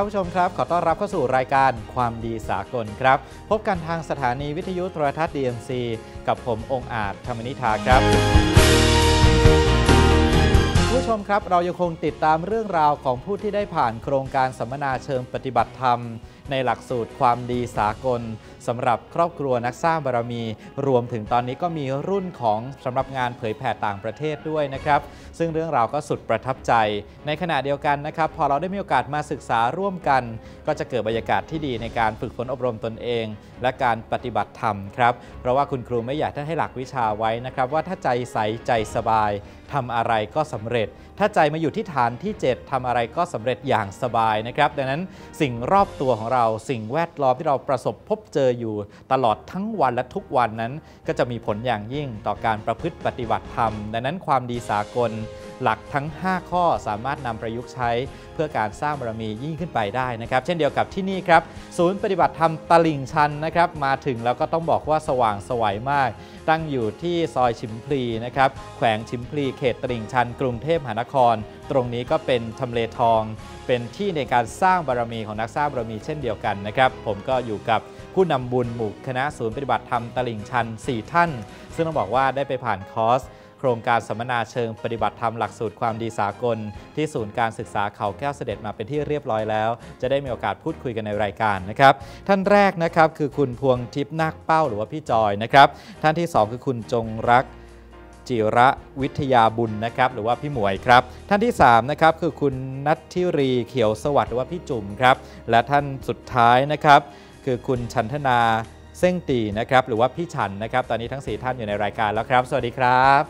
ครับผู้ชมครับ ขอต้อนรับเข้าสู่รายการความดีสากลครับ พบกันทางสถานีวิทยุโทรทัศน์ DMC กับผมองอาจธรรมนิธาครับผู้ชมครับ เรายังคงติดตามเรื่องราวของผู้ที่ได้ผ่านโครงการสัมมนาเชิงปฏิบัติธรรม ในหลักสูตรความดีสากลสำหรับครอบครัวนักสร้างบารมี รวมถึงตอนนี้ก็มีรุ่นของสำหรับงานเผยแผ่ต่างประเทศด้วยนะครับ ซึ่งเรื่องราวก็สุดประทับใจ ในขณะเดียวกันนะครับ พอเราได้มีโอกาสมาศึกษาร่วมกัน ก็จะเกิดบรรยากาศที่ดีในการฝึกฝนอบรมตนเอง และการปฏิบัติธรรมครับ เพราะว่าคุณครูไม่อยากท่านให้หลักวิชาไว้นะครับ ว่าถ้าใจใสใจสบายทำอะไรก็สำเร็จ ถ้าใจมาอยู่ที่ฐานที่ 7ทำอะไรก็สำเร็จอย่างสบายนะครับ ดังนั้นสิ่งรอบตัวของเรา สิ่งแวดล้อมที่เราประสบพบเจออยู่ ตลอดทั้งวันและทุกวันนั้น ก็จะมีผลอย่างยิ่งต่อการประพฤติปฏิบัติธรรม ดังนั้นความดีสากลหลักทั้ง 5 ข้อสามารถนำประยุกต์ใช้เพื่อการสร้างบารมียิ่งขึ้นไปได้นะครับ เช่นเดียวกับที่นี่ครับศูนย์ปฏิบัติธรรมตลิ่งชันนะครับ มาถึงแล้วก็ต้องบอกว่าสว่างสวัยมาก ตั้งอยู่ที่ซอยชิมพลีนะครับแขวงชิมพลีเขตตลิ่งชัน กรุงเทพมหานครตรงนี้ก็เป็นทำเลทอง เป็นที่ในการสร้างบารมีของนักสร้างบารมีเช่นเดียวกันนะครับผมก็อยู่กับผู้นำบุญหมู่คณะศูนย์ปฏิบัติธรรมตลิ่งชัน 4 ท่าน ซึ่งต้องบอกว่าได้ไปผ่านคอร์สโครงการสัมมนาเชิงปฏิบัติธรรมหลักสูตรความดีสากล ที่ศูนย์การศึกษาเขาแก้วเสด็จมาเป็นที่เรียบร้อยแล้ว จะได้มีโอกาสพูดคุยกันในรายการนะครับ ท่านแรกนะครับคือคุณพวงทิพย์นาคเป้าหรือว่าพี่จอยนะครับ ท่านที่ 2 คือคุณจงรัก จิระวิทยาบุญนะครับหรือว่าพี่หมวยครับ ท่านที่3นะครับคือคุณนัทธิรีเขียวสวัสดิ์หรือว่าพี่จุ๋มครับ และท่านสุดท้ายนะครับคือคุณชันธนาเส้งตีนะครับหรือว่าพี่ฉันนะครับ ตอนนี้ทั้ง 4 ท่านอยู่ในรายการแล้วครับ สวัสดีครับ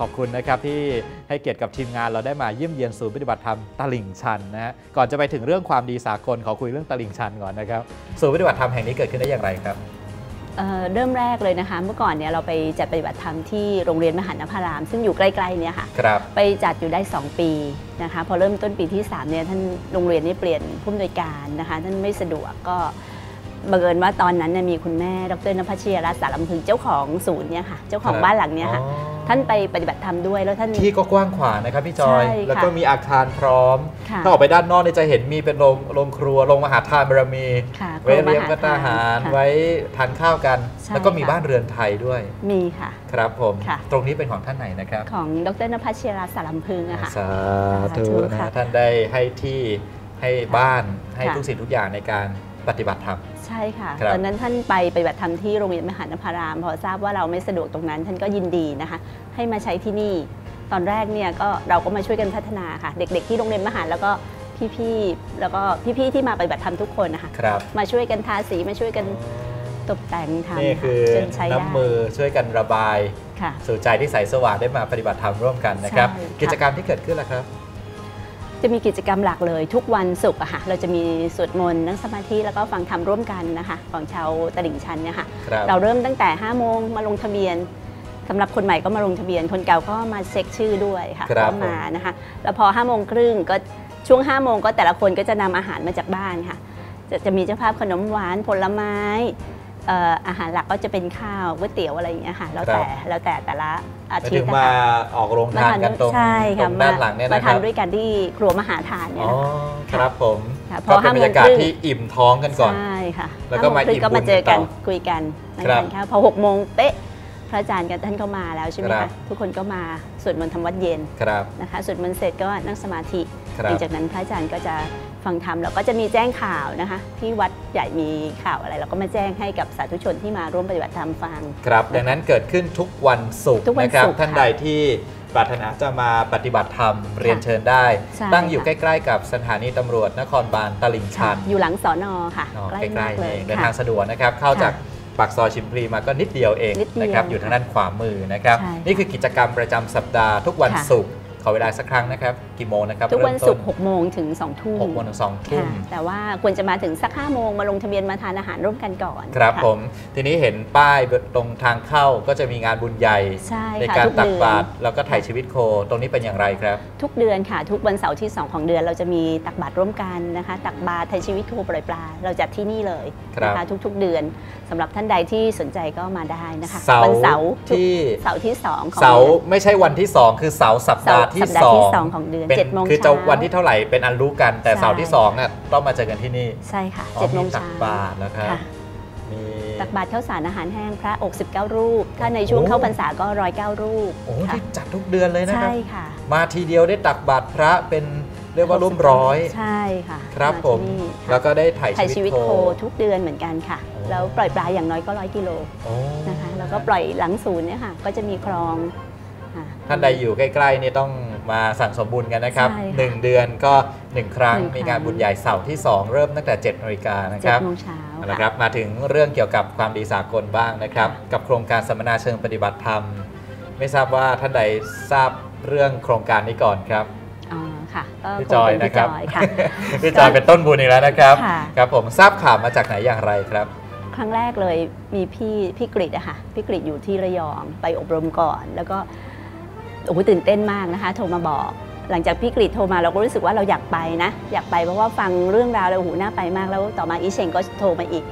ขอบคุณนะครับที่ให้เกียรติกับทีมงานเราได้มาเยี่ยมเยียนศูนย์ปฏิบัติธรรมตลิ่งชันนะฮะก่อนจะไปถึงเรื่องความดีสากลขอคุยเรื่องตลิ่งชันก่อนนะครับศูนย์ปฏิบัติธรรมแห่งนี้เกิดขึ้นได้อย่างไรครับ เอ่อเริ่มแรกเลยนะคะ เมื่อก่อนเนี่ยเราไปจัดปฏิบัติธรรมที่โรงเรียนมหานพาราม ซึ่งอยู่ใกล้ๆเนี่ยค่ะครับไปจัดอยู่ได้ 2 ปีนะคะพอเริ่มต้นปีที่3เนี่ยท่านโรงเรียนนี่เปลี่ยนผู้อำนวยการนะคะท่านไม่สะดวกก็ บังเอิญว่าตอนนั้นเนี่ยมีคุณแม่ ดรนภัชชียรัตน์สารลำพึงเจ้าของศูนย์เนี่ยค่ะ เจ้าของครับบ้านหลังเนี้ยค่ะอ๋อท่านไปปฏิบัติธรรมด้วยแล้วท่านที่ก็กว้างขวางนะครับพี่จอยใช่ค่ะแล้วก็มีอาคารพร้อมค่ะถ้าออกไปด้านนอกเนี่ยจะเห็นมีเป็นโรงโรงครัวโรงมหาทานบารมีค่ะไว้เลี้ยงคพัตตาหารค่ะไว้ทานข้าวกันใช่แล้วก็มีค่ะบ้านเรือนไทยด้วย มีค่ะ ครับผมค่ะตรงนี้เป็นของท่านไหนนะครับ ของดรนภัชชียรัตน์สารลำพึงอะค่ะสาสาธุธุนะค่ะท่านได้ให้ที่ให้บ้านให้ค่ะทุกสิ่งทุกอย่างในการ ปฏิบัติธรรม ใช่ค่ะ ครับตอนนั้นท่านไปปฏิบัติธรรมที่โรงเรียนมหานพาราม พอทราบว่าเราไม่สะดวกตรงนั้น ท่านก็ยินดีนะคะ ให้มาใช้ที่นี่ ตอนแรกเนี่ยก็เราก็มาช่วยกันพัฒนาค่ะ เด็ก ๆ ที่โรงเรียนมหาแล้วก็พี่ๆแล้วก็พี่ๆที่มาปฏิบัติธรรมทุกคนนะคะครับ มาช่วยกันทาสีมาช่วยกันตกแต่งทำนี่คือจนใช้ได้น้ำมือช่วยกันระบาย ค่ะ สู่ใจที่ใสสว่างได้มาปฏิบัติธรรมร่วมกันนะครับ ใช่ค่ะ กิจกรรมที่เกิดขึ้นล่ะครับ จะมีกิจกรรมหลักเลยทุกวันศุกร์อะค่ะเราจะมีสวดมนต์นั่งสมาธิแล้วก็ฟังธรรมร่วมกันนะคะของชาวตลิ่งชันเนี่ยค่ะครับเราเริ่มตั้งแต่5โมงมาลงทะเบียนสำหรับคนใหม่ก็มาลงทะเบียน คนเก่าก็มาเช็คชื่อด้วยค่ะครับก็มานะคะแล้วพอ5โมงครึ่งก็ช่วง5โมงก็แต่ละคนก็จะนำอาหารมาจากบ้านค่ะ จะจะมีเจ้าภาพขนมหวานผลไม้เอ่ออาหารหลักก็จะเป็นข้าวก๋วยเตี๋ยวอะไรอย่างเงี้ยค่ะแล้วแต่แล้วแต่แต่ละ อาแล้วทิตถึย์งนะมาคะออกโรงทานกันตรงใช่ตรค่ะงด้านหลังเนี่ยมานะคทารันบด้วยกันที่ครัวมหาทานเนี่ยอ๋อนะคะครับผมค่ะพก็อเป็นห้าบโมรงรยากาศครึ่งที่อิ่มท้องกันก่อนใช่ค่ะแล้วก็มาห้โงครึ่งก็อิ่มบุญมาเจอกันต่อคุยกันนั่งครับทานข้าวพอหกโมงเป๊ะพระอาจารย์กับท่านก็มาแล้วใช่ไหมครัคะบทุกคนก็มาสวดมนต์ทำวัดเย็นครับนะคะสวดมนต์เสร็จก็นั่งสมาธิครั หบลังจากนั้นพระอาจารย์ก็จะฟังธรรมแล้วก็จะมีแจ้งข่าวนะคะที่วัดใหญ่มีข่าวอะไรเราก็มาแจ้งให้กับสาธุชนที่มาร่วมปฏิบัติธรรมฟัง ครับดังนั้นเกิดขึ้นทุกวันศุกร์ทุกวันนะครับศุกร์ท่านค่ะใดที่ปรารถนาจะมาปฏิบัติธรรมเรียนเชิญได้ใช่ตั้งอยู่ค่ะใกล้ๆกับสถานีตำรวจนครบาลตลิ่งชัน อยู่หลังสอนอค่ะอ๋อใกล้ใกล้มากๆเลเอยงเดินค่ะทางสะดวกนะครับเข้าค่ะจากปากซอยชิมพลีมาก็นิดเดียวเองนิดเดียวนะครับอยู่ทางด้านขวามือนะครับใช่ค่ะนี่คือกิจกรรมประจำสัปดาห์ทุกวันค่ะศุกร์ ขอเวลาสักครั้งนะครับ กี่โมงนะครับทุกวันเริ่มศุต้กร์6โมงถึง2ทุ่มหกโมงถึงสองทุ่มค่ะแต่ว่าควรจะมาถึงสัก5โมงมาลงทะเบียนมาทานอาหารร่วมกันก่อน ครับะผม ทีนี้เห็นป้ายตรงทางเข้าก็จะมีงานบุญใหญ่ใช่ในค่ะการทุกตักเดือนบาตรแล้วก็ถ่ายชีวิตโค ตรงนี้เป็นอย่างไรครับ ทุกเดือนค่ะ ทุกวันเสาร์ที่ 2 ของเดือนเราจะมีตักบาตรร่วมกันนะคะ ตักบาตรไทยชีวิตครูปล่อยปลาเราจัดที่นี่เลยครับนะคะทุกๆเดือนสำหรับท่านใดที่สนใจก็มาได้นะคะเสาร์วัเสาร์ทุกที่เสาร์ที่2ของเสาร์ดือนไม่ใช่วันที่2คือเสาร์สัปดาห์ที่สัปดาสห์อที่งสองของเดือนเป็นเจ็ดโมงคือจะเช้าวันที่เท่าไหร่เป็นอันรู้กัน แต่ใช่เสาร์ที่สองเนี่ยต้องมาเจอกันที่นี่ใช่ค่ะอ๋อเจ็ดโมงตักเช้าบาตรนะครับค่ะมีตักบาตรข้าวสารอาหารแห้งพระอก19 รูป ถ้าในช่วงโอ้เข้าพรรษาก็ร้อยเก้ารูปโอ้ค่ะที่จัดทุกเดือนเลยนะครัใช่บค่ะมาทีเดียวได้ตักบาตรพระเป็นเรียกว่าร่วมร้อย ใช่ค่ะ ครับาผมที่นี่ค่ะแล้วก็ได้ถ่ายถ่ายชีชีวิวิตตโคโคทุกเดือนเหมือนกันค่ะโอ้ แล้วปล่อยปลาอย่างน้อยก็ร้อยกิโลโอ้นะคะแล้วก็ปล่อยหลังศูนย์เนี่ยค่ะก็จะมีคลองค่ะท่านใดอยู่ใกล้ๆนี่ต้องมาสั่งสมบุญกันนะครับใช่ค่ะหนึ่งเดือนก็ 1 ครั้งหนึ่งครั้งมีงานบุญใหญ่เสาร์ที่ 2 เริ่มตั้งแต่7นาฬิกานะคเจ็ดรับโมงเช้าเอาละค่ะครับมาถึงเรื่องเกี่ยวกับความดีสากลบ้างนะครับค่ะกับโครงการสัมมนาเชิงปฏิบัติธรรม ไม่ทราบว่าท่านใดทราบเรื่องโครงการนี้ก่อนครับอ๋อค่ะก็พี่คงจอยเป็นนะพี่คจรับอยค่ะพี่จอยเป็นต้นบุญอีกแล้วนะครับค่ะครับผมทราบข่าวมาจากไหนอย่างไรครับ ครั้งแรกเลยมีพี่พี่กริดอะค่ะพี่กริดอยู่ที่ระยองไปอบรมก่อน แล้วก็โอ้โหตื่นเต้นมากนะคะ โทรมาบอก หลังจากพี่กริดโทรมาเราก็รู้สึกว่าเราอยากไปนะ อยากไปเพราะว่าฟังเรื่องราวแล้วโอ้โหน่าไปมากแล้วต่อมาอีเชงก็โทรมาอีก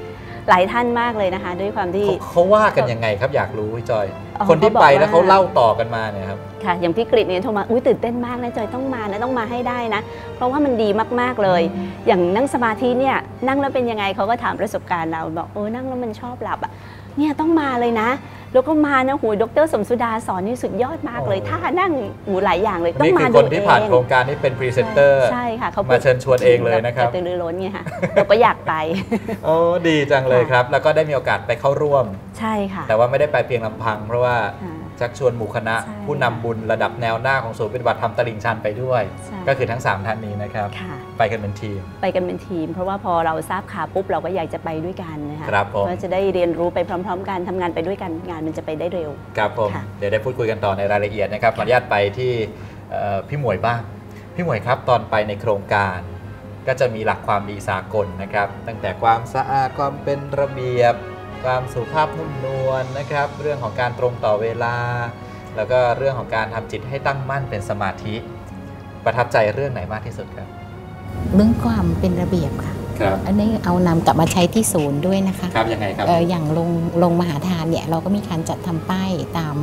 หลายท่านมากเลยนะคะ ด้วยความที่ เขาเขาว่ากันยังไงครับอยากรู้พี่จอยอ๋อคนที่เขาบอกไปแล้วเขาว่าเล่าต่อกันมาเนี่ยครับค่ะอย่างพี่กริดเนี่ยโทรมาอุ้ยตื่นเต้นมากนะจอยต้องมานะต้องมาให้ได้นะ เพราะว่ามันดีมากๆเลย อย่างนั่งสมาธิเนี่ยนั่งแล้วเป็นยังไงเขาก็ถามประสบการณ์เราบอกเออนั่งแล้วมันชอบหลับอะ เนี่ยต้องมาเลยนะ แล้วก็มานะหูดรสมสุดาสอนนี่สุดยอดมากเลยโอ้ถ้านั่งหูหลายอย่างเลยต้อนี่งคืมาอดูคนที่เองผ่านโครงการนี้เป็นพรีเซนเตอร์ใช่ค่ะเขาพูดมาเชิญชวนเองเลยนะครับกตือรือร้นไงค่ะเราก็อยากไปโอ้ดีจังเลยครับ แล้วก็ได้มีโอกาสไปเข้าร่วม ใช่ค่ะ แต่ว่าไม่ได้ไปเพียงลำพัง เพราะว่าค่ะ ชักชวนหมู่คณะใช่ผู้นำบุญระดับแนวหน้าของศูนย์ปฏิบัติธรรมตลิ่งชันไปด้วยใช่ก็คือทั้ง 3 ท่านนี้นะครับค่ะไปกันเป็นทีม ไปกันเป็นทีม เพราะว่าพอเราทราบข่าวปุ๊บเราก็อยากจะไปด้วยกันนะคะครับผมเพื่อจะได้เรียนรู้ไปพร้อม ๆ กันทำงานไปด้วยกันงานมันจะไปได้เร็วครับผมค่ะเดี๋ยวได้พูดคุยกันต่อในรายละเอียดนะครับขออนุญาตไปที่เอ่อพี่หมวยบ้างพี่หมวยครับตอนไปในโครงการก็จะมีหลักความดีสากลนะครับ ตั้งแต่ความสะอาดความเป็นระเบียบ ความสุภาพนุ่มนวลนะครับ เรื่องของการตรงต่อเวลา แล้วก็เรื่องของการทำจิตให้ตั้งมั่นเป็นสมาธิ ประทับใจเรื่องไหนมากที่สุดครับ เรื่องความเป็นระเบียบค่ะครับอันนี้เอานำกลับมาใช้ที่ศูนย์ด้วยนะคะครับยังไงครับเอ่ออย่างลงลงมหาทานเนี่ยเราก็มีการจัดทำป้ายตาม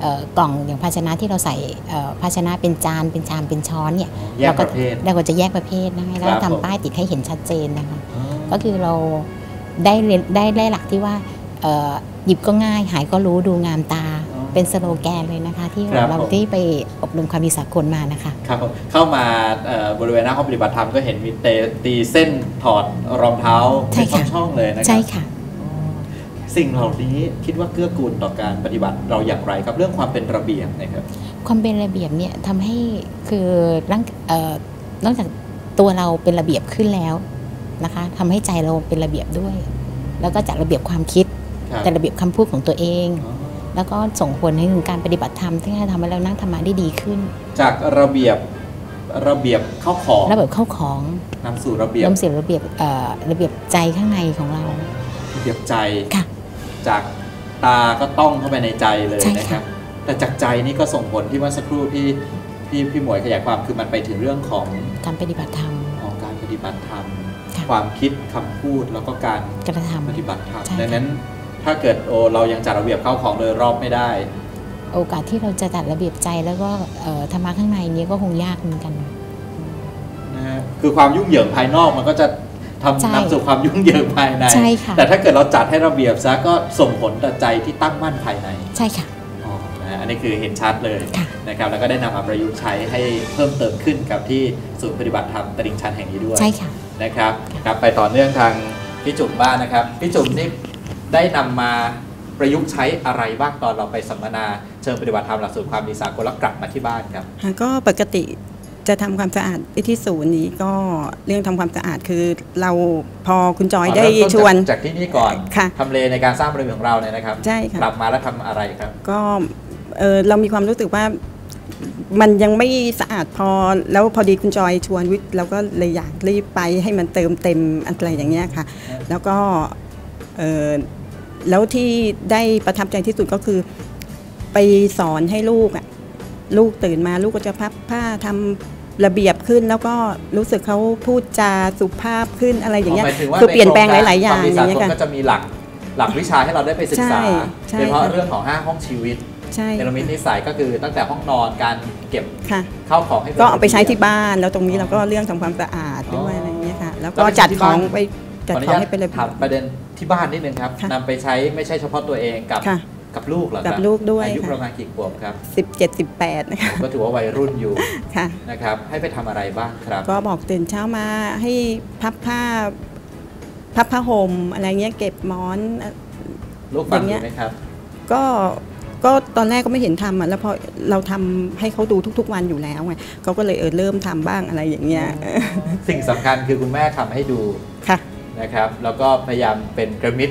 เอ่อกล่องอย่างภาชนะที่เราใส่เอ่อภาชนะเป็นจานเป็นชามเป็นช้อนเนี่ยแยกประเภทเราก็จะแยกประเภทนะคะแล้วครับผมทำป้ายติดให้เห็นชัดเจนนะคะ ก็คือเรา ได้เรียนได้ได้หลักที่ว่าเอ่อหยิบก็ง่าย หายก็รู้ดูงามตาอ๋อเป็นสโลแกนเลยนะคะ ที่ครับเราผม ที่ไปอบรมความดีสากลมานะคะ ครับผมเข้ามาเอ่อบริเวณหน้าห้องปฏิบัติธรรมก็เห็นมีเตตีเส้นถอดรองเท้าใช่เป็นค่ะ ช่องๆเลยนะครัใช่ค่ะ สิ่งเหล่านี้คิดว่าเกื้อกูลต่อการปฏิบัติเราอย่างไรครับ เรื่องความเป็นระเบียบนะครับ ความเป็นระเบียบเนี่ยทำให้คือร่างเอ่อนอกจากตัวเราเป็นระเบียบขึ้นแล้ว นะคะทำให้ใจเราเป็นระเบียบด้วย แล้วก็จัดระเบียบความคิดครับจัดระเบียบคำพูดของตัวเองอ๋อแล้วก็ส่งผลให้ถึงการปฏิบัติธรรมที่จะทำให้เรานั่งธรรมะได้ดีขึ้น จากระเบียบระเบียบเข้าของระเบียบเข้าของนำสู่ระเบียบเริ่มเสียระเบียบเอ่อระเบียบใจข้างในของเรา ระเบียบใจค่ะ จากตาก็ต้องเข้าไปในใจเลยใช่นะคค่ะรับ แต่จากใจนี่ก็ส่งผลที่เมื่อสักครู่ที่ที่พี่หมวยขยายความคือมันไปถึงเรื่องของการปฏิบัติธรรมของการปฏิบัติธรรม ค่ะความคิดคำพูดแล้วก็การกระทปฏิบัติธรรมใช่ค่ะดังนั้นถ้าเกิดโอเรายังจัดระเบียบเข้าของโดยรอบไม่ได้ำโอกาสที่เราจะจัดระเบียบใจแล้วก็เอ่อธรรมะข้างในเนี้ก็คงยากเหมือนกันนะฮะคือความยุ่งเหยิงภายนอกมันก็จะทำใช่นำสู่ความยุ่งเหยิงภายในใช่ค่ะแต่ถ้าเกิดเราจัดให้ระเบียบซะก็ส่งผลต่อใจที่ตั้งมั่นภายใน ใช่ค่ะอ๋อนะฮะอันนี้คือเห็นชัดเลยค่ะนะครับแล้วก็ได้นำมาประยุกต์ใช้ให้เพิ่มเติมขึ้นกับที่ศูนย์ปฏิบัติธรรมตลิ่งชันแห่งนี้ด้วยใช่ค่ะ นะครับครับไปต่อเนื่องทางพี่จุ๋มบ้างนะครับพี่จุ๋มนี่ได้นำมาประยุกต์ใช้อะไรบ้างตอนเราไปสัมมนาเชิงปฏิบัติธรรมหลักสูตรความดีสากลแล้วกลับมาที่บ้านครับค่ะก็ปกติจะทำความสะอาดที่ศูนย์นี้ก็เรื่องทำความสะอาดคือเราพอคุณจอยได้เริ่มต้นชวนจากจากที่นี่ก่อนค่ะทำเลในการสร้างบริเวณของเราเนี่ยนะครับใช่ค่ะกลับมาแล้วทำอะไรครับ ก็เออเรามีความรู้สึกว่า มันยังไม่สะอาดพอ แล้วพอดีคุณจอยชวนวิทย์เราก็เลยอยากรีบไปให้มันเติมเต็มอะไรอย่างเงี้ยค่ะ แล้วก็เออแล้วที่ได้ประทับใจที่สุดก็คือ ไปสอนให้ลูกอะลูกตื่นมาลูกก็จะพับผ้าทำระเบียบขึ้นแล้วก็รู้สึกเขาพูดจาสุภาพขึ้นอะไรอย่างเงี้ยหมถึงว่าคือเปลี่ยนแปลงใโครหลาย ๆ อย่างควมดีอสาย่างกเงี้ลยค่ะก็จะมีหลักหลักวิชาให้เราได้ไปศึกษาใช่ใช่โดยเฉพาะค่ะเรื่องของห้าห้องชีวิต ใช่ เนรมิตนิสัยก็คือตั้งแต่ห้องนอนการเก็บค่ะ ข้าวของให้ป็นก็เอาไปใช้ที่ระเบียบ้านแล้วตรงนี้เราก็เรื่องทำความสะอาดด้วยอะไรอย่างเงี้ยค่ะ แล้วก็จัดของไปบจัดขออนุของญาตให้เป็นระเบีถายมบ ประเด็นที่บ้านนิดนึงครับค่ะนำไปใช้ไม่ใช่เฉพาะตัวเองกับค่ะกับลูกเหรอครับกับลูกด้วยอายุค่ะ ประมาณกี่ขวบครับ สิบเจ็ดสิบแปดนะคะก็ถือว่าวัยรุ่นอยู่ ค่ะ นะครับ ให้ไปทำอะไรบ้างครับ ก็บอกตื่นเช้ามาให้พับผ้า พับผ้าห่มอะไรเงี้ยเก็บหมอน ลูกฟังอย่างเงี้อยู่ยไหมครับ ก็ ก็ตอนแรกก็ไม่เห็นทำอะแล้วพอเราทำให้เขาดูทุก ๆ วันอยู่แล้วไงเขาก็เลยเออเริ่มทำบ้างอะไรอย่างเงี้ยสิ่งสำคัญคือคุณแม่ทำให้ดูค่ะนะครับ แล้วก็พยายามเป็นกระมิด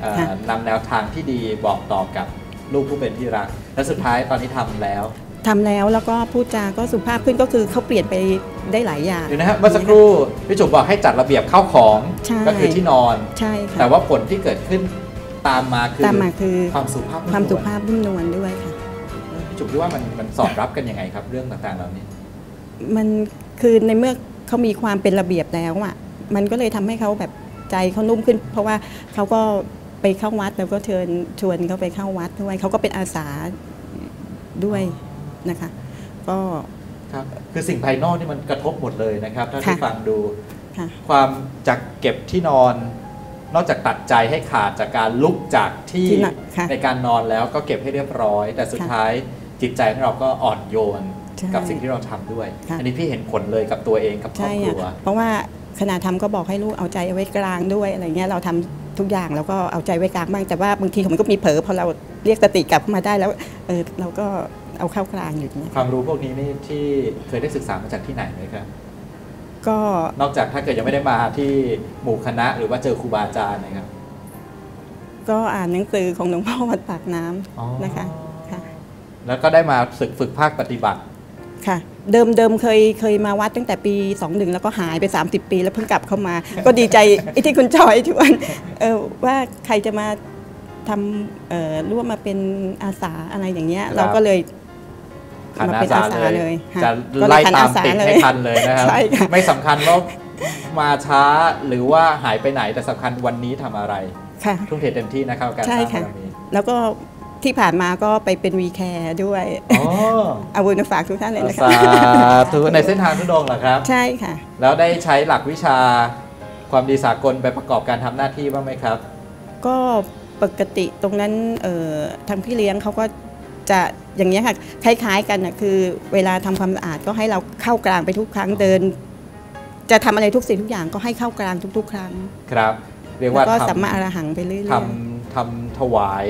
เอ่อค่ะนำแนวทางที่ดีบอกต่อกับลูกผู้เป็นที่รัก และสุดท้ายตอนนี้ทำแล้วทำแล้วแล้วก็พูดจาก็สุภาพขึ้นก็คือเขาเปลี่ยนไปได้หลายอย่างเดี๋ยวนะฮะเมื่อสักครู่พี่จุ๋มบอกให้จัดระเบียบเข้าของใช่ก็คือที่นอนใช่ค่ะแต่ว่าผลที่เกิดขึ้น ตามมาคือตามมาคือความสุภาพความสุนุ่นภาพนุ่มนวลด้วยค่ะวลพี่จุ๋มคิดว่ามันมันสอดรับกันยังไงครับ เรื่องต่างๆเหล่านี้ มันคือในเมื่อเขามีความเป็นระเบียบแล้วอะมันก็เลยทำให้เขาแบบใจเขานุ่มขึ้น เพราะว่าเขาก็ไปเข้าวัดแล้วก็เชิญชวนเขาไปเข้าวัดด้วยเขาก็เป็นอาสาด้วยนะคะ ก็ครับคือสิ่งภายนอกนี่มันกระทบหมดเลยนะครับ ถ้าที่ค่ะฟังดูค่ะความจากเก็บที่นอน นอกจากตัดใจให้ขาดจากการลุกจากที่ที่นอนค่ะในการนอนแล้วก็เก็บให้เรียบร้อย แต่สุดค่ะท้ายจิตใจของเราก็อ่อนโยนใช่กับสิ่งที่เราทำด้วยค่ะอันนี้พี่เห็นผลเลยกับตัวเองกับครอบใช่ครัวอะเพราะว่าขณะทำก็บอกให้ลูกเอาใจเอาไว้กลางด้วยอะไรเงี้ยเราทำทุกอย่างแล้วก็เอาใจไว้กลางบ้างแต่ว่าบางทีมันก็มีเผลอพอเราเรียกสติกลับมาได้แล้วเออเราก็เอาเข้ากลางอยู่อย่างเงี้ยความรู้พวกนี้นี่ที่เคยได้ศึกษามาจากที่ไหนไหมครับ ก็นอกจากถ้าเกิดยังไม่ได้มาที่หมู่คณะหรือว่าเจอครูบาอาจารย์นะครับ ก็อ่านหนังสือของหลวงพ่อวัดปากน้ำอ๋อนะคะค่ะ แล้วก็ได้มาฝึกฝึกภาคปฏิบัติค่ะเดิมเดิมเคยเคยมาวัดตั้งแต่ปี 21 แล้วก็หายไป 30 ปีแล้วเพิ่งกลับเข้ามา ก็ดีใจไอ้ที่คุณจอยที่วันเออว่าใครจะมาทำเอ่อร่วมมาเป็นอาสาอะไรอย่างเงี้ยครับเราก็เลย ขันมาอาเป็นสาอาสาเลเลยยค่ะจะก็เลยไล่ขันตามอาสาติดเลยให้ทันเลยนะครับใช่ค่ะไม่สำคัญว่ามาช้าหรือว่าหายไปไหนแต่สำคัญวันนี้ทำอะไรค่ะทุ่มเทเต็มที่นะครับกับการใช่สร้างค่ะบารมีแล้วก็ที่ผ่านมาก็ไปเป็นวีแคร์ด้วยอ๋อเอาบุญมาฝากทุกท่านเลยนะคะสาธุในเส้นทางทุดงค์เหรอครับ ใช่ค่ะ แล้วได้ใช้หลักวิชาความดีสากลไปประกอบการทำหน้าที่บ้างไหมครับ ก็ปกติตรงนั้นเอ่อทางพี่เลี้ยงเขาก็ จะอย่างนี้ยค่ะคล้ายๆกันนะคือเวลาทำความสะอาดก็ให้เราเข้ากลางไปทุกครั้งเดิน จะทำอะไรทุกสิ่งทุกอย่างก็ให้เข้ากลางทุก ๆ ครั้ง ครับ เรียกแล้วว่าก็ทสัมมาอรหังไปเรื่อยำทำทำถวาย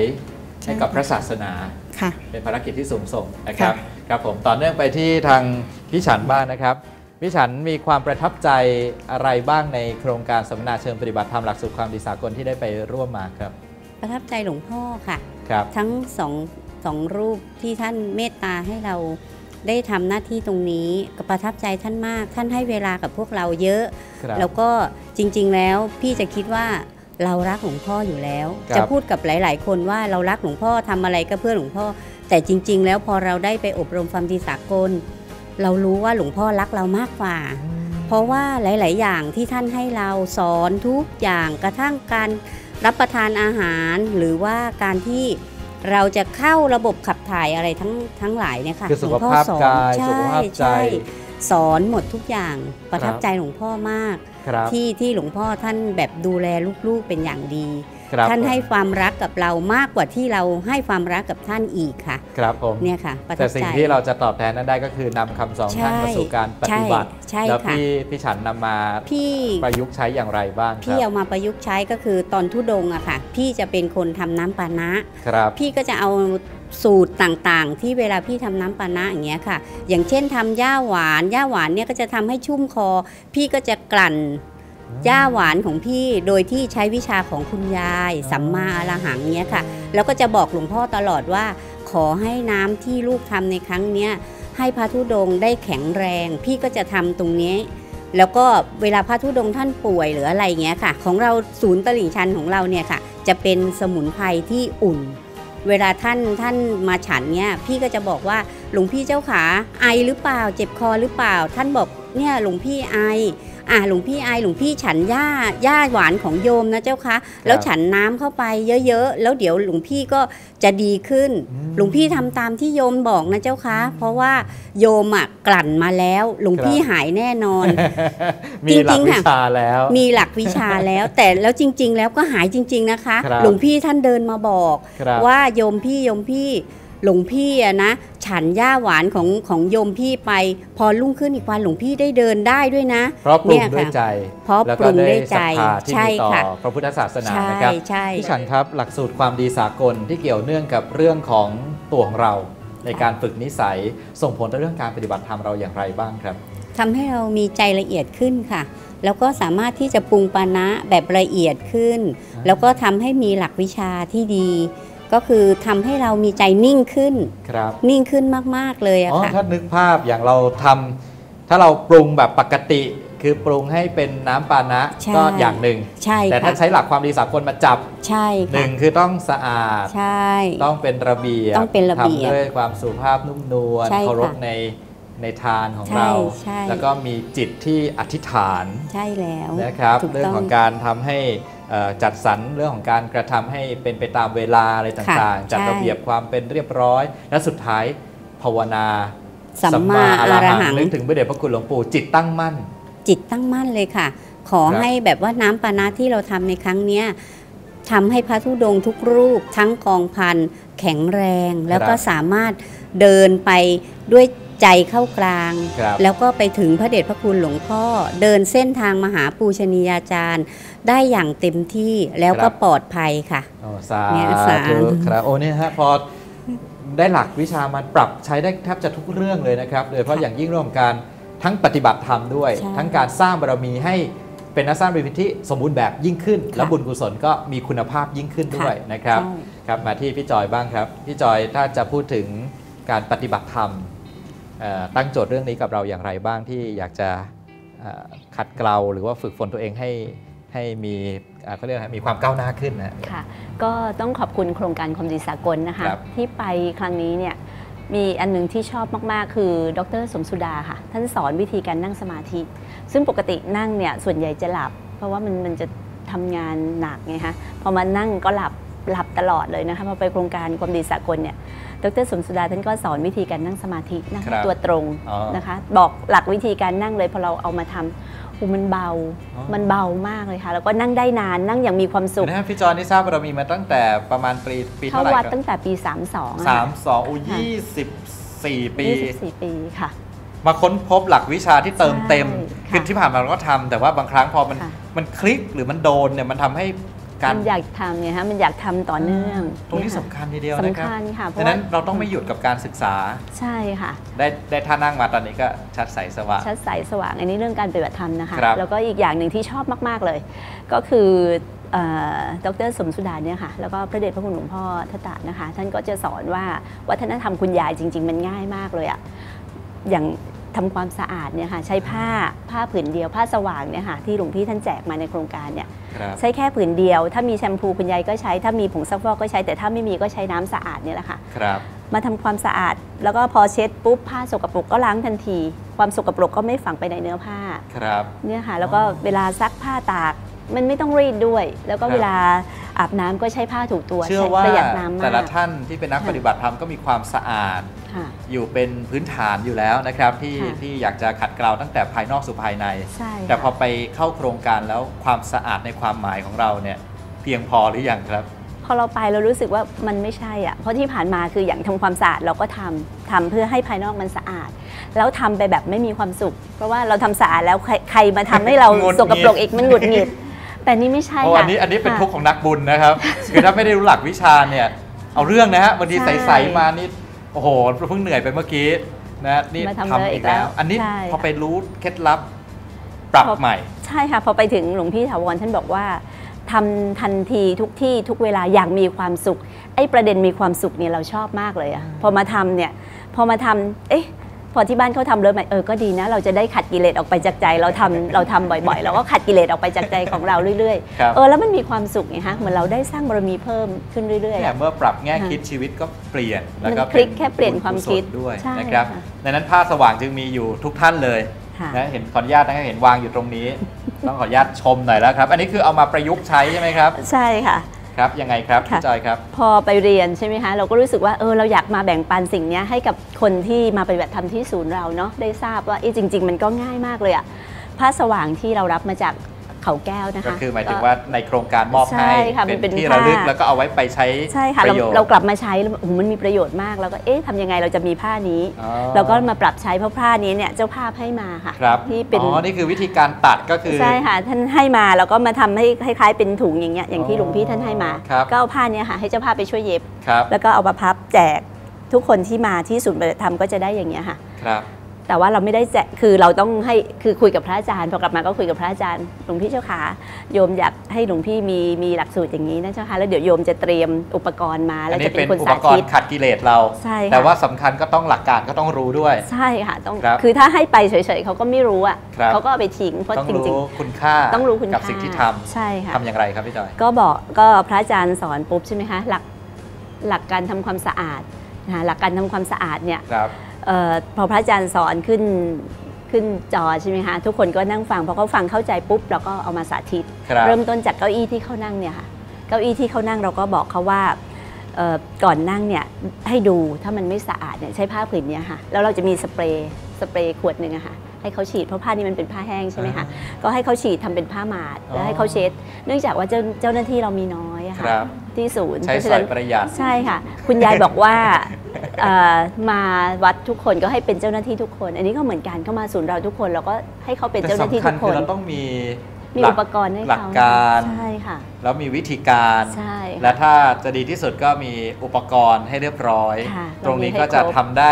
ใช่ให้กับพระศาสนาๆค่ะเป็นภารกิจที่สูงส่งนะครับค่ะครับผมต่อเนื่องไปที่ทางพี่ฉันบ้างนะครับพี่ฉันมีความประทับใจอะไรบ้างในโครงการสัมมนาเชิงปฏิบัติธรรมหลักสูตรความดีสากลที่ได้ไปร่วมมาครับ ประทับใจหลวงพ่อค่ะครับทั้งสอง สองรูปที่ท่านเมตตาให้เราได้ทำหน้าที่ตรงนี้ก็ประทับใจท่านมาก ท่านให้เวลากับพวกเราเยอะครับแล้วก็จริง ๆ แล้วพี่จะคิดว่าเรารักหลวงพ่ออยู่แล้วครับจะพูดกับหลาย ๆ คนว่าเรารักหลวงพ่อทำอะไรก็เพื่อหลวงพ่อ แต่จริง ๆ แล้วพอเราได้ไปอบรมความดีสากล เรารู้ว่าหลวงพ่อรักเรามากกว่า เพราะว่าหลาย ๆ อย่างที่ท่านให้เราสอนทุกอย่างกระทั่งการรับประทานอาหารหรือว่าการที่ เราจะเข้าระบบขับถ่ายอะไรทั้งทั้งหลายเนี่ยค่ะคือสุขหลวงพ่อภาพสอนกายใช่สุขภาพใจใช่สอนหมดทุกอย่างประทับครับใจหลวงพ่อมากครับที่ที่หลวงพ่อท่านแบบดูแลลูกๆเป็นอย่างดีครับ ท่านให้ผมความรักกับเรามากกว่าที่เราให้ความรักกับท่านอีกค่ะ ครับผมเนี่ยค่ะประทัแต่บสิ่ใจงที่เราจะตอบแทนนั้นได้ก็คือนำคำสอนท่านมาสู่การปฏิบัติใช่แล้วใช่ค่ะพี่พี่ฉันนำมาพี่ประยุกต์ใช้อย่างไรบ้างคพี่รับเอามาประยุกต์ใช้ก็คือตอนทุดงค์อะค่ะ พี่จะเป็นคนทำน้ำปานะครับ พี่ก็จะเอาสูตรต่างๆ ที่เวลาพี่ทำน้ำปานะอย่างเงี้ยค่ะ อย่างเช่นทำย่าหวานย่าหวานเนี่ยก็จะทำให้ชุ่มคอ พี่ก็จะกลั่น ย่าหวานของพี่โดยที่ใช้วิชาของคุณยาย สัมมาอรหังเนี้ยค่ะ แล้วก็จะบอกหลวงพ่อตลอดว่า ขอให้น้ำที่ลูกทำในครั้งเนี้ยให้พระธุดงค์ได้แข็งแรง พี่ก็จะทำตรงนี้ แล้วก็เวลาพระธุดงค์ท่านป่วยหรืออะไรเงี้ยค่ะ ของเราศูนย์ตลิ่งชันของเราเนี่ยค่ะ จะเป็นสมุนไพรที่อุ่น เวลาท่านท่านมาฉันเนี่ยพี่ก็จะบอกว่าหลวงพี่เจ้าขาไอหรือเปล่า เจ็บคอหรือเปล่า ท่านบอก เนี่ยหลวงพี่ไออะหลวงพี่ไอหลวงพี่ฉันหญ้าหญ้าหวานของโยมนะเจ้าคะ แล้วฉันน้ำเข้าไปเยอะๆ แล้วเดี๋ยวหลวงพี่ก็จะดีขึ้นอืมหลวงพี่ทำตามที่โยมบอกนะเจ้าคะ เพราะว่าโยมอะกลั่นมาแล้วหลวงพี่ครับหายแน่นอนมีหลักจริงๆวิค่ะชาแล้วมีหลักวิชาแล้ว แต่แล้วจริง ๆ แล้วก็หายจริง ๆนะคะครับหลวงพี่ท่านเดินมาบอกครับว่าโยมพี่โยมพี่ หลวงพี่อะนะฉันหญ้าหวานของของโยมพี่ไป พอรุ่งขึ้นอีกวันหลวงพี่ได้เดินได้ด้วยนะเพราะปรุงเนี่ยด้วยค่ะใจ เพราะแล้วปรุก็งได้ด้วยศใจรัทธาที่ใช่มีต่อค่ะพระพุทธศาสนาใช่นะครับใช่พี่ฉันครับหลักสูตรความดีสากลที่เกี่ยวเนื่องกับเรื่องของตัวของเรา ในการฝึกนิสัยส่งผลต่อเรื่องการปฏิบัติธรรมเราอย่างไรบ้างครับทำให้เรามีใจละเอียดขึ้นค่ะแล้วก็สามารถที่จะปรุงปานะแบบละเอียดขึ้นอ่าแล้วก็ทำให้มีหลักวิชาที่ดี ก็คือทำให้เรามีใจนิ่งขึ้นครับนิ่งขึ้นมาก ๆ เลยอะอ๋อค่ะถ้านึกภาพอย่างเราทำถ้าเราปรุงแบบปกติคือปรุงให้เป็นน้ำปานะใช่ก็อย่างหนึ่งใช่แต่ถ้าค่ะใช้หลักความดีสากลมาจับใช่หค่ะนึ่งคือต้องสะอาดใช่ต้องเป็นระเบียบต้องเป็นระเบียบทำด้วยความสุภาพนุ่มนวลใช่ค่ะเคารพในในทานของใช่เราใช่แล้วก็มีจิตที่อธิษฐานใช่แล้วนะครับถูกเรื่องต้ของการทำให้เอ่อ จัดสรรเรื่องของการกระทำให้เป็นไปตามเวลาอะไรต่างๆค่ะจัดใช่ระเบียบความเป็นเรียบร้อย และสุดท้ายภาวนาสัมมาอรหังนึกถึงพระเดชพระคุณหลวงปู่จิตตั้งมั่น จิตตั้งมั่นเลยค่ะ ขอครับให้แบบว่าน้ำปานะที่เราทำในครั้งเนี้ยทำให้พระธุดงค์ทุกรูปทั้งกองพันแข็งแรง แล้วก็สามารถเดินไปด้วย ใจเข้ากลางครับแล้วก็ไปถึงพระเดชพระคุณหลวงพ่อ เดินเส้นทางมหาปูชนียาจารย์ ได้อย่างเต็มที่แล้วก็ปลอดภัยค่ะโอ้สาเนี่ยสาธุธุครับโอ้เนี่ยฮะพอได้หลักวิชามันปรับใช้ได้แทบจะทุกเรื่องเลยนะครับ โดยเฉพาะอย่างยิ่งเรื่องของการทั้งปฏิบัติธรรมด้วยใช่ทั้งการสร้างบารมีให้เป็นนักสร้างบารมีที่สมบูรณ์แบบยิ่งขึ้นค่ะและบุญกุศลก็มีคุณภาพยิ่งขึ้นด้วยนะครับใช่ครับมาที่พี่จอยบ้างครับ พี่จอยถ้าจะพูดถึงการปฏิบัติธรรมเอ่อ ตั้งโจทย์เรื่องนี้กับเราอย่างไรบ้างที่อยากจะขัดเกลาหรือว่าฝึกฝนตัวเองให้ให้มีเอ่อเขาเรียกอะไรมีความก้าวหน้าขึ้นนะค่ะก็ต้องขอบคุณโครงการความดีสากลนะคะคที่ไปครั้งนี้เนี่ยมีอันหนึงที่ชอบมาก ๆ คือดรสมสุดาค่ะ ท่านสอนวิธีการนั่งสมาธิ ซึ่งปกตินั่งเนี่ยส่วนใหญ่จะหลับ เพราะว่ามันมันจะทำงานหนักไงคะพอมานั่งก็หลับหลับตลอดเลยนะคะพอไปโครงการความดีสากลเนี่ยดรสมสุดาท่านก็สอนวิธีการนั่งสมาธินั่งครับตัวตรงอ๋อนะคะ บอกหลักวิธีการนั่งเลยพอเราเอามาทำโอ้มันเบา อ๋อ มันเบามากเลยค่ะ แล้วก็นั่งได้นานนั่งอย่างมีความสุข นะฮะพี่จอยนี่ทราบว่าเรามีมาตั้งแต่ประมาณปีปีเข้าเท่าไหร่วัดครับตั้งแต่ปี 32สามสองอู้ค่ะ ยี่สิบสี่ปี 24 ปีค่ะ มาค้นพบหลักวิชาที่เติมเต็มใช่คือค่ะที่ผ่านมาเราก็ทำแต่ว่าบางครั้งพอมันค่ะ มันคลิกหรือมันโดนเนี่ยมันทำให้การ มันอยากทำไงฮะมันอยากทำต่อเนื่อง ตรงนี้เยสำคัญทีเดียวสำนะครับคัญค่ะเพดัราะงว่านั้นเราต้องไม่หยุดกับการศึกษาใช่ค่ะ ได้ได้ท่านั่งมาตอนนี้ก็ชัดใสสว่างชัดใสสว่างอันนี้เรื่องการปฏิบัติธรรมนะคะครับแล้วก็อีกอย่างหนึ่งที่ชอบมาก ๆเลย ก็คือเอ่อดรสมสุดาเนี่ยค่ะ แล้วก็พระเดชพระคุณหลวงพ่อทัตตะนะคะ ท่านก็จะสอนว่าวัฒนธรรมคุณยายจริง ๆ มันง่ายมากเลยอะอย่าง ทำความสะอาดเนี่ยค่ะใช้ผ้าผ้าผืนเดียวผ้าสว่างเนี่ยค่ะที่หลวงพี่ท่านแจกมาในโครงการเนี่ยครับใช้แค่ผืนเดียว ถ้ามีแชมพูคุณยายก็ใช้ถ้ามีผงซักฟอกก็ใช้แต่ถ้าไม่มีก็ใช้น้ำสะอาดเนี่ยแหละค่ะครับมาทำความสะอาด แล้วก็พอเช็ดปุ๊บผ้าสกปรกก็ล้างทันที ความสกปรกก็ไม่ฝังไปในเนื้อผ้าครับเนี่ยค่ะแล้วก็เวลาซักผ้าตากมันไม่ต้องรีดด้วย แล้วก็ครับเวลา อาบน้ำก็ใช้ผ้าถูตัวเชื่อใช้ว่าประหยัดน้ำมากแต่ละท่านที่เป็นนักค่ะปฏิบัติธรรมก็มีความสะอาดค่ะอยู่เป็นพื้นฐานอยู่แล้วนะครับ ที่ค่ะที่อยากจะขัดเกลาตั้งแต่ภายนอกสู่ภายในใช่แต่พอค่ะไปเข้าโครงการแล้วความสะอาดในความหมายของเราเนี่ยเพียงพอหรือยังครับพอเราไปเรารู้สึกว่ามันไม่ใช่อะเพราะที่ผ่านมาคืออย่างทำความสะอาดเราก็ทำทำเพื่อให้ภายนอกมันสะอาด แล้วทำไปแบบไม่มีความสุข เพราะว่าเราทำสะอาดแล้วใครใครมาทำให้เราหงุดหงิดสกปรกอีกมันหงุดหงิด แต่นี่ไม่ใช่โอ้ค่ะอันนี้อันนี้เป็นค่ะทุกข์ของนักบุญนะครับ คือถ้าไม่ได้รู้หลักวิชาเนี่ยเอาเรื่องนะฮะบางทีใช่ใสๆมานี่โอ้โหเพิ่งเหนื่อยไปเมื่อกี้นะนี่มาทำทำเลยอีอีกกแล้แล้ววอันนี้ใช่พอไปรู้เคล็ดลับปรับพอใหม่ ใช่ค่ะพอไปถึงหลวงพี่ถาวรท่านบอกว่าทำทันทีทุกที่ทุกเวลาอย่างมีความสุขไอ้ประเด็นมีความสุขเนี่ยเราชอบมากเลยอะพอมาทำเนี่ยพอมาทำเอ๊ะพ อที่บ้านเขาทำเลยไหมเออก็ดีนะ เราจะได้ขัดกิเลสออกไปจากใจ เราทำเราทำบ่อยๆ เราก็ขัดกิเลสออกไปจากใจของเราเรื่อยครับ ๆ เออแล้วมันมีความสุขไงฮะเหมือนเราได้สร้างบารมีเพิ่มขึ้นเรื่อย เนี่ยเมื่อปรับแง่ค่ะคิดชีวิตก็เปลี่ยนมันแล้วก็คลิกแค่เปลี่ยนความคิดบุญกุศลด้วยใช่นะครับค่ะ ดังนั้นผ้าสว่างจึงมีอยู่ทุกท่านเลยค่ะ นะเห็นขออนุญาตนะครับเห็นวางอยู่ตรงนี้ ต้องขออนุญาตชมหน่อยแล้วครับ อันนี้คือเอามาประยุกต์ใช้ใช่ไหมครับ ใช่ค่ะ ครับยังไงครับค่ะพี่จอยครับ พอไปเรียนใช่ไหมคะเราก็รู้สึกว่าเออเราอยากมาแบ่งปันสิ่งเนี้ยให้กับคนที่มาปฏิบัติธรรมที่ศูนย์เราเนาะได้ทราบว่าเอ้จริง ๆ มันก็ง่ายมากเลยอะผ้าสว่างที่เรารับมาจาก เขาแก้วนะคะ ก็คือหมายถึงว่าในโครงการมอบให้ใช่ค่ะมันเป็เป็นนที่ผ้าระลึกแล้วก็เอาไว้ไปใช้ใช่ค่ะปเราระโยชน์เรากลับมาใช้แล้วโอ้โหมันมีประโยชน์มากแล้วก็เอ๊ะทำยังไงเราจะมีผ้านี้อ๋อเราก็มาปรับใช้เพราะผ้านี้เนี่ยเจ้าภาพให้มาค่ะครับที่เป็นอ๋อนี่คือวิธีการตัดก็คือใช่ค่ะท่านให้มาแล้วก็มาทำให้คล้ายๆเป็นถุงอย่างเงี้ยอย่างที่อ๋อหลวงพี่ท่านให้มาครับก็เอาผ้าเนี้ยค่ะให้เจ้าภาพไปช่วยเย็บครับแล้วก็เอามาพับแจกทุกคนที่มาที่ศูนย์ปฏิบัติธรรมก็จะได้อย่างเงี้ยค่ะ ครับ แต่ว่าเราไม่ได้แจกคือเราต้องให้คือคุยกับพระอาจารย์พอกลับมาก็คุยกับพระอาจารย์หลวงพี่เจ้าขาโยมอยากให้หลวงพี่มีมีหลักสูตรอย่างนี้นะเจ้าค่ะแล้วเดี๋ยวโยมจะเตรียมอุปกรณ์มาอัแล้นวนี้จะเป็เป็นนคนอุปสากรธิตณ์ขัดกิเลสเราใช่ค่ะแต่ว่าสำคัญก็ต้องหลักการก็ต้องรู้ด้วย ใช่ค่ะต้องครับคือถ้าให้ไปเฉยๆเขาก็ไม่รู้อะครับเขาก็เอาไปทิ้งเพราะต้องจริงรู้คุณค่าๆต้องรู้คุณกับค่าสิ่งที่ทใช่ค่ะำทำอย่างไรครับพี่จอยก็บอกก็พระอาจารย์สอนปุ๊บใช่ไหมคะหลักหลักการทำความสะอาดนะคะหลักการทำความสะอาดเนี่ยครับเออ พอพระอาจารย์สอนขึ้นขึ้นจอใช่ไหมคะทุกคนก็นั่งฟังพอเขาฟังเข้าใจปุ๊บเราก็เอามาสาธิตครับเริ่มต้นจากเก้าอี้ที่เขานั่งเนี่ยค่ะเก้าอี้ที่เขานั่งเราก็บอกเขาว่าเอ่อก่อนนั่งเนี่ยให้ดูถ้ามันไม่สะอาดเนี่ยใช้ผ้าผืนเนี้ยค่ะแล้วเราจะมีสเปรย์สเปรย์ขวดหนึ่งอะค่ะ ให้เขาฉีดเพราะผ้านี้มันเป็นผ้าแห้งใช่ไหมคะก็ให้เขาฉีดทำเป็นผ้าหมาดแล้วให้เขาเช็ด เนื่องจากว่าเจ้าเจ้าหน้าที่เรามีน้อยอะคค่ะรับที่ศูนย์ใช้เพราะสฉะอนั้ยนประหยัดใช่ค่ะ คุณยายบอกว่าเอ่อมาวัดทุกคนก็ให้เป็นเจ้าหน้าที่ทุกคน อันนี้ก็เหมือนกันเข้ามาศูนย์เราทุกคนเราก็ให้เขาเป็นแต่เจ้าหน้าที่สำคัทุญกคคือนเราต้องมีมีหลัอุปกรณ์ให้หลักเขาการใช่ค่ะแล้วมีวิธีการใช่ค่ะและถ้าจะดีที่สุดก็มีอุปกรณ์ให้เรียบร้อยค่ะตรงนี้เรามีให้ก็จะครบทำได้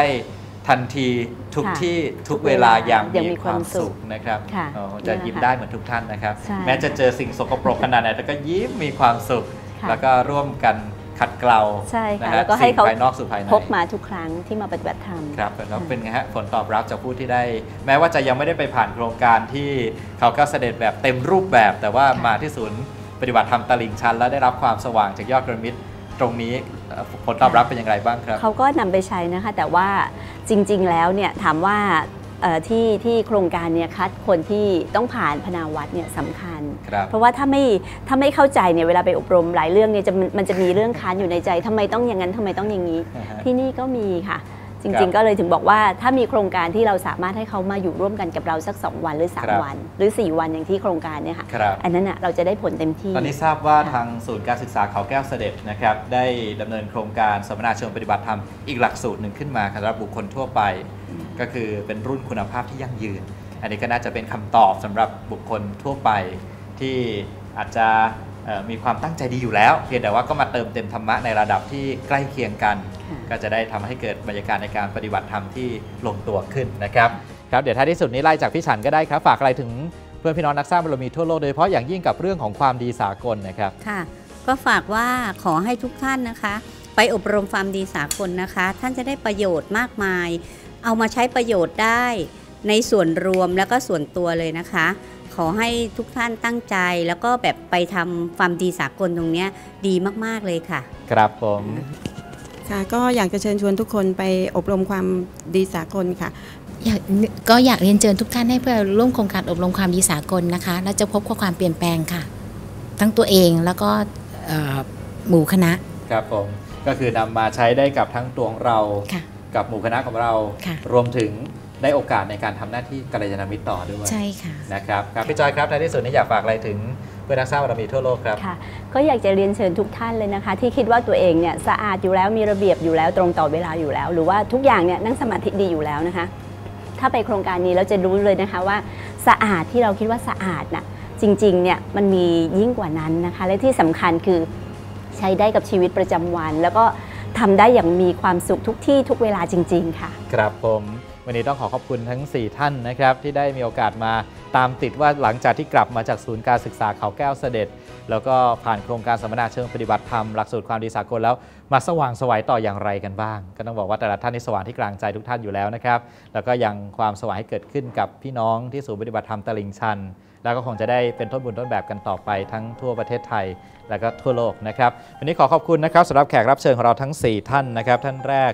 ทันทีทุกค่ะที่ทุกทุกเวเวลาลาอย่างอย่างมีมีความมคาวสุสุขขนะครับค่ะอ๋อจะนี่แหละยิ้มค่ะได้เหมือนทุกท่านนะครับใช่แม้จะเจอสิ่งสกปรกขนาดไหนแต่ก็ยิ้มมีความสุขค่ะแล้วก็ร่วมกันขัดเกลาใช่ค่ะนฮแล้วก็ให้เขาสิ่งภายนอกสู่ภายในพกมาทุกครั้งที่มาปฏิบัติธรรมครับแล้วเป็นไงฮะผลตอบรับจากผู้ที่ได้ แม้ว่าจะยังไม่ได้ไปผ่านโครงการที่เขาก็เสด็จแบบเต็มรูปแบบ แต่ว่าค่ะมาที่ศูนย์ปฏิบัติธรรมตลิ่งชัน แล้วได้รับความสว่างจากยอดกระมิตร ตรงนี้เอ่อผลตอบรับเป็นอย่างไรบ้างครับเขาก็นำไปใช้นะคะ แต่ว่าจริง ๆ แล้วเนี่ยถามว่าเอ่อที่ที่โครงการเนี่ยคัดคนที่ต้องผ่านพนาวัดเนี่ยสำคัญครับเพราะว่าถ้าไม่ถ้าไม่เข้าใจเนี่ยเวลาไปอบรมหลายเรื่องเนี่ยจะมันมันจะมีเรื่องค้านอยู่ในใจทำไมต้องอย่างนั้นทำไมต้องอย่างนี้อ่าฮะที่นี่ก็มีค่ะ จครัริงบๆก็เลยถึงบอกว่าถ้ามีโครงการที่เราสามารถให้เขามาอยู่ร่วมกันกับเราสัก 2 วันหรือครับ3วัน หรือ 4 วันอย่างที่โครงการเนี่ยค่ะครับอันนั้นอะเราจะได้ผลเต็มที่ ตอนนี้ทราบว่าค่ะทางศูนย์การศึกษาเขาแก้วเสด็จนะครับได้ดำเนินโครงการสัมมนาเชิงปฏิบัติธรรมอีกหลักสูตรหนึ่งขึ้นมาสำหรับบุคคลทั่วไป ก็คือเป็นรุ่นคุณภาพที่ยั่งยืน อันนี้ก็น่าจะเป็นคำตอบสำหรับบุคคลทั่วไปที่อาจจะเอ่อ มีความตั้งใจดีอยู่แล้ว เพียงแต่ว่าก็มาเติมเต็มธรรมะในระดับที่ใกล้เคียงกันค่ะก็จะได้ทำให้เกิดบรรยากาศในการปฏิบัติธรรมที่ลงตัวขึ้นนะครับครับเดี๋ยวท้ายที่สุดนี้ไล่จากพี่ฉันก็ได้ครับ ฝากอะไรถึงเพื่อนพี่น้องนักสร้างบารมีทั่วโลกโดยเฉพาะอย่างยิ่งกับเรื่องของความดีสากลนะครับค่ะ ก็ฝากว่าขอให้ทุกท่านนะคะ ไปอบรมความดีสากลนะคะ ท่านจะได้ประโยชน์มากมาย เอามาใช้ประโยชน์ได้ในส่วนรวมแล้วก็ส่วนตัวเลยนะคะ ขอให้ทุกท่านตั้งใจ แล้วก็แบบไปทำความดีสากลตรงเนี้ยดีมาก ๆ เลยค่ะ ครับผมค่ะก็อยากจะเชิญชวนทุกคนไปอบรมความดีสากลค่ะอยากก็อยากเรียนเชิญทุกท่านให้เพื่อร่วมโครงการอบรมความดีสากลนะคะ แล้วจะพบกับความเปลี่ยนแปลงค่ะ ทั้งตัวเองแล้วก็เอ่อหมู่คณะครับผมก็คือนำมาใช้ได้กับทั้งตัวของเราค่ะกับหมู่คณะของเราค่ะรวมถึง ได้โอกาสในการทำหน้าที่กัลยาณมิตรต่อด้วยใช่ค่ะนะครับครับพี่จอยครับท้ายที่สุดนี้อยากฝากอะไรถึงเพื่อนนักสร้างบารมีทั่วโลกครับค่ะก็อยากจะเรียนเชิญทุกท่านเลยนะคะ ที่คิดว่าตัวเองเนี่ยสะอาดอยู่แล้วมีระเบียบอยู่แล้วตรงต่อเวลาอยู่แล้ว หรือว่าทุกอย่างเนี่ยนั่งสมาธิดีอยู่แล้วนะคะ ถ้าไปโครงการนี้เราจะรู้เลยนะคะว่าสะอาดที่เราคิดว่าสะอาดน่ะจริงๆเนี่ยมันมียิ่งกว่านั้นนะคะ และที่สำคัญคือใช้ได้กับชีวิตประจำวัน แล้วก็ทำได้อย่างมีความสุขทุกที่ทุกเวลาจริง ๆ ค่ะ ครับผม วันนี้ต้องขอขอบคุณทั้ง 4 ท่านนะครับที่ได้มีโอกาสมาตามติดว่าหลังจากที่กลับมาจากศูนย์การศึกษาเขาแก้วเสด็จ แล้วก็ผ่านโครงการสัมมนาเชิงปฏิบัติธรรมหลักสูตรความดีสากลแล้วมาสว่างสวัยต่ออย่างไรกันบ้าง ก็ต้องบอกว่าแต่ละท่านนี่สว่างที่กลางใจทุกท่านอยู่แล้วนะครับแล้วก็ยังความสว่างให้เกิดขึ้นกับพี่น้องที่ศูนย์ปฏิบัติธรรมตลิ่งชันแล้วก็คงจะได้เป็นต้นบุญต้นแบบกันต่อไปทั้งทั่วประเทศไทย และก็ทั่วโลกนะครับวันนี้ขอขอบคุณนะครับสำหรับแขกรับเชิญของเราทั้ง 4 ท่านนะครับ ท่านแรก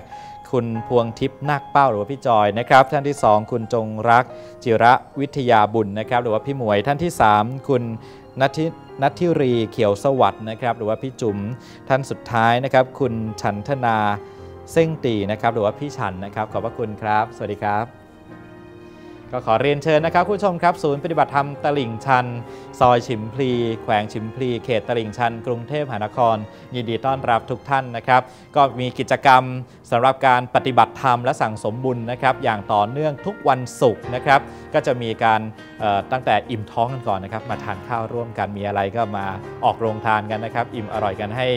คุณพวงทิพย์นาคเป้าหรือว่าพี่จอยนะครับ ท่านที่ 2 คุณจงรักจิระวิทยาบุญนะครับ หรือว่าพี่หมวยท่านที่ 3 คุณนัทนัทธิรีเขียวสวัสด์นะครับ หรือว่าพี่จุ๋มท่านสุดท้ายนะครับ คุณฉันธนาเส้งตีนะครับ หรือว่าพี่ฉันนะครับ ขอบพระคุณครับ สวัสดีครับ ก็ขอเรียนเชิญนะครับผู้ชมครับศูนย์ปฏิบัติธรรมตลิ่งชัน ซอยฉิมพลี แขวงฉิมพลี เขตตลิ่งชัน กรุงเทพมหานคร ยินดีต้อนรับทุกท่านนะครับ ก็มีกิจกรรมสำหรับการปฏิบัติธรรมและสั่งสมบุญนะครับอย่างต่อเนื่องทุกวันศุกร์นะครับ ก็จะมีการตั้งแต่อิ่มท้องกันก่อนนะครับ มาทานข้าวร่วมกันมีอะไรก็มาออกโรงทานกันนะครับ อิ่มอร่อยกันให้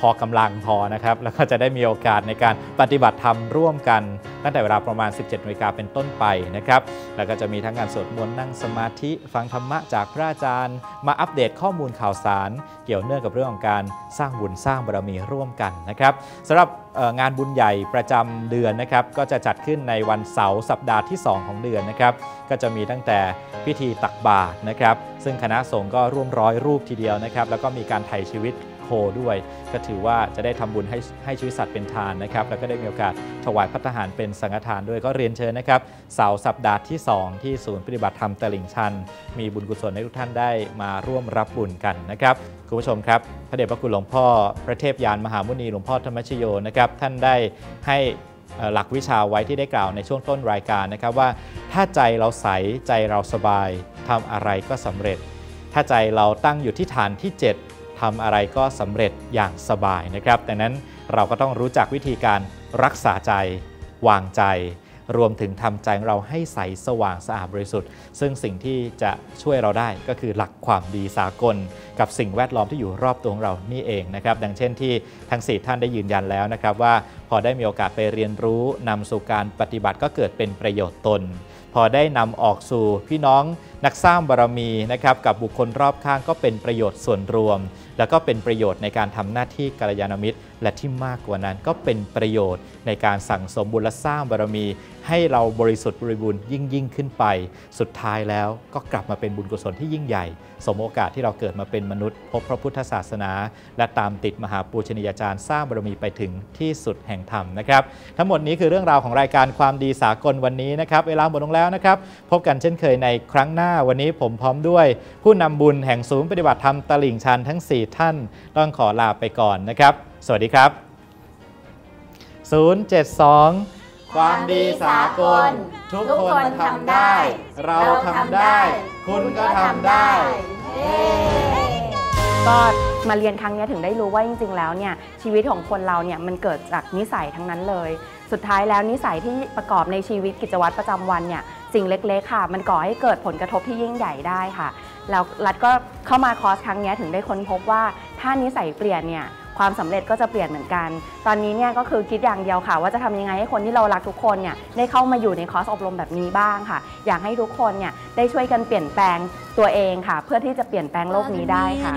พอกำลังพอนะครับ แล้วก็จะได้มีโอกาสในการปฏิบัติธรรมร่วมกัน ตั้งแต่เวลาประมาณ 17นาฬิกาเป็นต้นไปนะครับ แล้วก็จะมีทั้งการสวดมนต์นั่งสมาธิ ฟังธรรมะจากพระอาจารย์ มาอัปเดตข้อมูลข่าวสาร เกี่ยวเนื่องกับเรื่องของการสร้างบุญสร้างบารมีร่วมกันนะครับสำหรับงานบุญใหญ่ประจำเดือนนะครับ ก็จะจัดขึ้นในวันเสาร์สัปดาห์ที่ 2 ของเดือนนะครับ ก็จะมีตั้งแต่พิธีตักบาตรนะครับ ซึ่งคณะสงฆ์ก็ร่วมร้อยรูปทีเดียวนะครับ แล้วก็มีการไถ่ชีวิต โคด้วย ก็ถือว่าจะได้ทำบุญให้ให้ชีวิตสัตว์เป็นทานนะครับ แล้วก็ได้มีโอกาสถวายพัฒหารเป็นสังฆทานด้วยก็เรียนเชิญนะครับ เสาร์สัปดาห์ที่ 2 ที่ศูนย์ปฏิบัติธรรมตลิ่งชัน มีบุญกุศลให้ทุกท่านได้มาร่วมรับบุญกันนะครับคุณผู้ชมครับ พระเดชพระคุณหลวงพ่อ พระเทพยานมหามุนีหลวงพ่อธรรมชโยนะครับท่านได้ให้หลักวิชาไว้ที่ได้กล่าวในช่วงต้นรายการนะครับว่า ถ้าใจเราใสใจเราสบายทำอะไรก็สำเร็จ ถ้าใจเราตั้งอยู่ที่ฐานที่ 7 ทำอะไรก็สำเร็จอย่างสบายนะครับดังนั้นเราก็ต้องรู้จักวิธีการรักษาใจ วางใจ รวมถึงทำใจเราให้ใสสว่างสะอาดบริสุทธิ์ ซึ่งสิ่งที่จะช่วยเราได้ก็คือหลักความดีสากล กับสิ่งแวดล้อมที่อยู่รอบตัวของเรานี่เองนะครับดังเช่นที่ทั้งสีท่านได้ยืนยันแล้วนะครับว่าพอได้มีโอกาสไปเรียนรู้นำสู่การปฏิบัติก็เกิดเป็นประโยชน์ตนพอได้นำออกสู่พี่น้องนักสร้างบารมีนะครับกับบุคคลรอบข้างก็เป็นประโยชน์ส่วนรวม แล้วก็เป็นประโยชน์ในการทำหน้าที่กัลยาณมิตร และที่มากกว่านั้นก็เป็นประโยชน์ในการสั่งสมบุญและสร้างบารมี ให้เราบริสุทธิ์บริบูรณ์ยิ่งยิ่งขึ้นไป สุดท้ายแล้วก็กลับมาเป็นบุญกุศลที่ยิ่งใหญ่ สมโอกาสที่เราเกิดมาเป็นมนุษย์ พบพระพุทธศาสนา และตามติดมหาปูชนียาจารย์สร้างบารมีไปถึงที่สุดแห่งธรรมนะครับ ทั้งหมดนี้คือเรื่องราวของรายการความดีสากลวันนี้นะครับ เวลาหมดลงแล้วนะครับ พบกันเช่นเคยในครั้งหน้าวันนี้ผมพร้อมด้วย ผู้นำบุญแห่งศูนย์ปฏิบัติธรรมตลิ่งชันทั้ง 4 ท่าน ต้องขอลาไปก่อนนะครับ สวัสดีครับ 072 ความดีสากล ทุกคนทำได้ เราทำได้ คุณก็ทำได้ก็มาเรียนครั้งนี้ถึงได้รู้ว่าจริงๆ แล้วเนี่ยชีวิตของคนเราเนี่ยมันเกิดจากนิสัยทั้งนั้นเลย สุดท้ายแล้วนิสัยที่ประกอบในชีวิตกิจวัตรประจำวันเนี่ยสิ่งเล็กๆ ค่ะ มันก่อให้เกิดผลกระทบที่ยิ่งใหญ่ได้ค่ะแล้วรัฐก็เข้ามาคอร์สครั้งนี้ถึงได้ค้นพบว่าถ้านิสัยเปลี่ยนเนี่ย ความสำเร็จก็จะเปลี่ยนเหมือนกัน ตอนนี้เนี่ยก็คือคิดอย่างเดียวค่ะ ว่าจะทำยังไงให้คนที่เรารักทุกคนเนี่ยได้เข้ามาอยู่ในคอร์สอบรมแบบนี้บ้างค่ะ อยากให้ทุกคนเนี่ยได้ช่วยกันเปลี่ยนแปลงตัวเองค่ะ เพื่อที่จะเปลี่ยนแปลงโลกนี้ได้ค่ะ